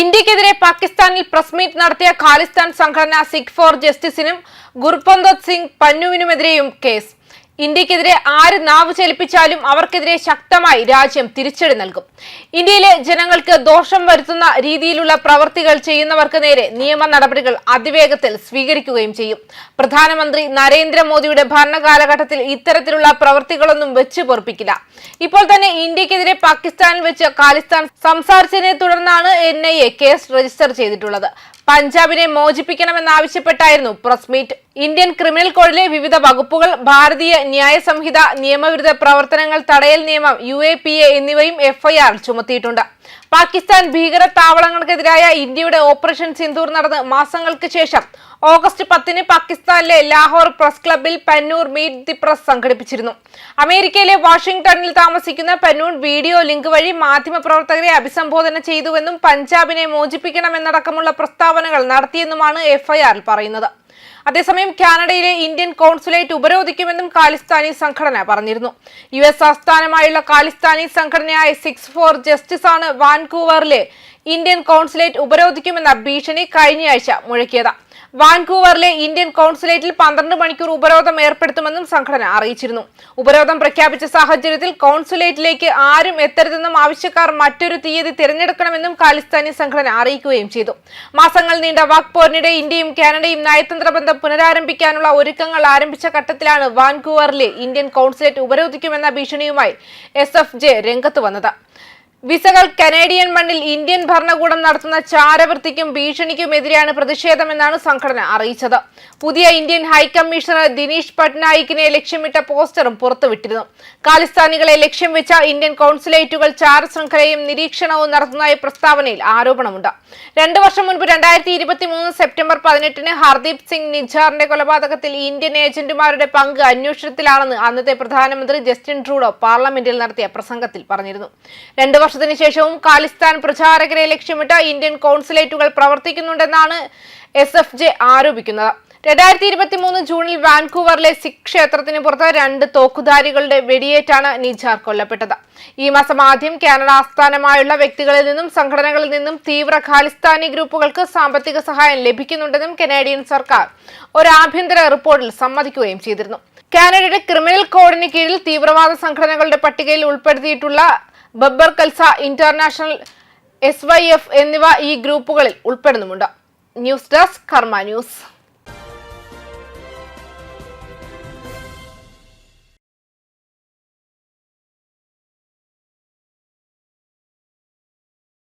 ഇന്ത്യക്കെതിരെ പാകിസ്ഥാനിൽ press meet നടത്തിയ ഖാലിസ്ഥാൻ സംഘടന സിഖ് ഫോർ ജസ്റ്റിസിനും ഗുർപന്തത് സിംഗ് പന്നുവിനുമെതിരെയും കേസ്. ഇന്ത്യക്കെതിരെ ആര് നാവ് ചലിപ്പിച്ചാലും അവർക്കെതിരെ ശക്തമായി രാജ്യം തിരിച്ചടി നൽകും. ഇന്ത്യയിലെ ജനങ്ങൾക്ക് ദോഷം വരുത്തുന്ന രീതിയിലുള്ള പ്രവൃത്തികൾ ചെയ്യുന്നവർക്ക് നേരെ നിയമ നടപടികൾ അതിവേഗത്തിൽ സ്വീകരിക്കുകയും ചെയ്യും. പ്രധാനമന്ത്രി നരേന്ദ്രമോദിയുടെ ഭരണകാലഘട്ടത്തിൽ ഇത്തരത്തിലുള്ള പ്രവൃത്തികളൊന്നും വെച്ച് പൊറപ്പിക്കില്ല. ഇപ്പോൾ തന്നെ ഇന്ത്യക്കെതിരെ പാകിസ്ഥാനിൽ വെച്ച് ഖാലിസ്ഥാൻ സംസാരിച്ചതിനെ തുടർന്നാണ് എൻ കേസ് രജിസ്റ്റർ ചെയ്തിട്ടുള്ളത്. പഞ്ചാബിനെ മോചിപ്പിക്കണമെന്നാവശ്യപ്പെട്ടായിരുന്നു പ്രസ് മീറ്റ്. ഇന്ത്യൻ ക്രിമിനൽ കോഡിലെ വിവിധ വകുപ്പുകൾ ഭാരതീയ ന്യായ സംഹിത നിയമവിരുദ്ധ പ്രവർത്തനങ്ങൾ തടയൽ നിയമം യു എ പി എ എന്നിവയും എഫ്ഐആർ ചുമത്തിയിട്ടുണ്ട്. പാകിസ്ഥാൻ ഭീകര താവളങ്ങൾക്കെതിരായ ഇന്ത്യയുടെ ഓപ്പറേഷൻ സിന്ദൂർ നടന്ന് മാസങ്ങൾക്ക് ശേഷം ഓഗസ്റ്റ് പത്തിന് പാകിസ്ഥാനിലെ ലാഹോർ പ്രസ് ക്ലബിൽ പന്നൂർ മീറ്റ് ദി പ്രസ് സംഘടിപ്പിച്ചിരുന്നു. അമേരിക്കയിലെ വാഷിംഗ്ടണിൽ താമസിക്കുന്ന പന്നൂർ വീഡിയോ ലിങ്ക് വഴി മാധ്യമപ്രവർത്തകരെ അഭിസംബോധന ചെയ്തുവെന്നും പഞ്ചാബിനെ മോചിപ്പിക്കണമെന്നടക്കമുള്ള പ്രസ്താവനകൾ നടത്തിയെന്നുമാണ് എഫ്ഐആറിൽ പറയുന്നത്. അതേസമയം കാനഡയിലെ ഇന്ത്യൻ കോൺസുലേറ്റ് ഉപരോധിക്കുമെന്നും കാലിസ്ഥാനി സംഘടന പറഞ്ഞിരുന്നു. യു എസ് ആസ്ഥാനമായുള്ള കാലിസ്ഥാനി സംഘടനയായ സിക്സ് ഫോർ ജസ്റ്റിസ് ആണ് വാൻകൂവറിലെ ഇന്ത്യൻ കോൺസുലേറ്റ് ഉപരോധിക്കുമെന്ന ഭീഷണി കഴിഞ്ഞയാഴ്ച മുഴക്കിയത്. വാൻകൂവറിലെ ഇന്ത്യൻ കോൺസുലേറ്റിൽ പന്ത്രണ്ട് മണിക്കൂർ ഉപരോധം ഏർപ്പെടുത്തുമെന്നും സംഘടന അറിയിച്ചിരുന്നു. ഉപരോധം പ്രഖ്യാപിച്ച സാഹചര്യത്തിൽ കോൺസുലേറ്റിലേക്ക് ആരും എത്തരുതെന്നും ആവശ്യക്കാർ മറ്റൊരു തീയതി തിരഞ്ഞെടുക്കണമെന്നും ഖാലിസ്ഥാനി സംഘടന അറിയിക്കുകയും ചെയ്തു. മാസങ്ങൾ നീണ്ട വാക്പോറിനിടെ ഇന്ത്യയും കാനഡയും നയതന്ത്ര ബന്ധം പുനരാരംഭിക്കാനുള്ള ഒരുക്കങ്ങൾ ആരംഭിച്ച ഘട്ടത്തിലാണ് വാൻകൂവറിലെ ഇന്ത്യൻ കോൺസുലേറ്റ് ഉപരോധിക്കുമെന്ന ഭീഷണിയുമായി എസ് എഫ് ജെ രംഗത്ത് വന്നത്. വിസകൾ കനേഡിയൻ മണ്ണിൽ ഇന്ത്യൻ ഭരണകൂടം നടത്തുന്ന ചാരവൃത്തിക്കും ഭീഷണിക്കുമെതിരെയാണ് പ്രതിഷേധമെന്നാണ് സംഘടന അറിയിച്ചത്. പുതിയ ഇന്ത്യൻ ഹൈക്കമ്മീഷണർ ദിനീഷ് പട്നായിക്കിനെ ലക്ഷ്യമിട്ട പോസ്റ്ററും പുറത്തുവിട്ടിരുന്നു. ഖാലിസ്ഥാനികളെ ലക്ഷ്യം വെച്ച ഇന്ത്യൻ കോൺസുലേറ്റുകൾ ചാരശൃംഖലയും നിരീക്ഷണവും നടത്തുന്നതായി പ്രസ്താവനയിൽ ആരോപണമുണ്ട്. രണ്ടു വർഷം മുൻപ് രണ്ടായിരത്തി ഇരുപത്തി മൂന്ന് സെപ്റ്റംബർ പതിനെട്ടിന് ഹർദീപ് സിംഗ് നിജാറിന്റെ കൊലപാതകത്തിൽ ഇന്ത്യൻ ഏജന്റുമാരുടെ പങ്ക് അന്വേഷണത്തിലാണെന്ന് അന്നത്തെ പ്രധാനമന്ത്രി ജസ്റ്റിൻ ട്രൂഡോ പാർലമെന്റിൽ നടത്തിയ പ്രസംഗത്തിൽ പറഞ്ഞിരുന്നു. രണ്ടു വർഷത്തിന് ശേഷവും ഖാലിസ്ഥാൻ പ്രചാരകരെ ലക്ഷ്യമിട്ട് ഇന്ത്യൻ കോൺസുലേറ്റുകൾ പ്രവർത്തിക്കുന്നുണ്ടെന്നാണ് എസ് എഫ് ജെ ആരോപിക്കുന്നത്. രണ്ടായിരത്തി ഇരുപത്തി മൂന്ന് ജൂണിൽ വാൻകൂവറിലെ സിഖ് ക്ഷേത്രത്തിന് പുറത്ത് രണ്ട് തോക്കുധാരികളുടെ വെടിയേറ്റാണ് നിജാർ കൊല്ലപ്പെട്ടത്. ഈ മാസം ആദ്യം കാനഡ ആസ്ഥാനമായുള്ള വ്യക്തികളിൽ നിന്നും സംഘടനകളിൽ നിന്നും തീവ്ര ഖാലിസ്ഥാനി ഗ്രൂപ്പുകൾക്ക് സാമ്പത്തിക സഹായം ലഭിക്കുന്നുണ്ടെന്നും കനേഡിയൻ സർക്കാർ ഒരു ആഭ്യന്തര റിപ്പോർട്ടിൽ സമ്മതിക്കുകയും ചെയ്തിരുന്നു. കാനഡയുടെ ക്രിമിനൽ കോഡിന് കീഴിൽ തീവ്രവാദ സംഘടനകളുടെ പട്ടികയിൽ ഉൾപ്പെടുത്തിയിട്ടുള്ള Babbar Khalsa international S Y F എന്നിവ ഈ ഗ്രൂപ്പുകളിൽ ഉൾപ്പെടുന്നുമുണ്ട്. News desk Karma News.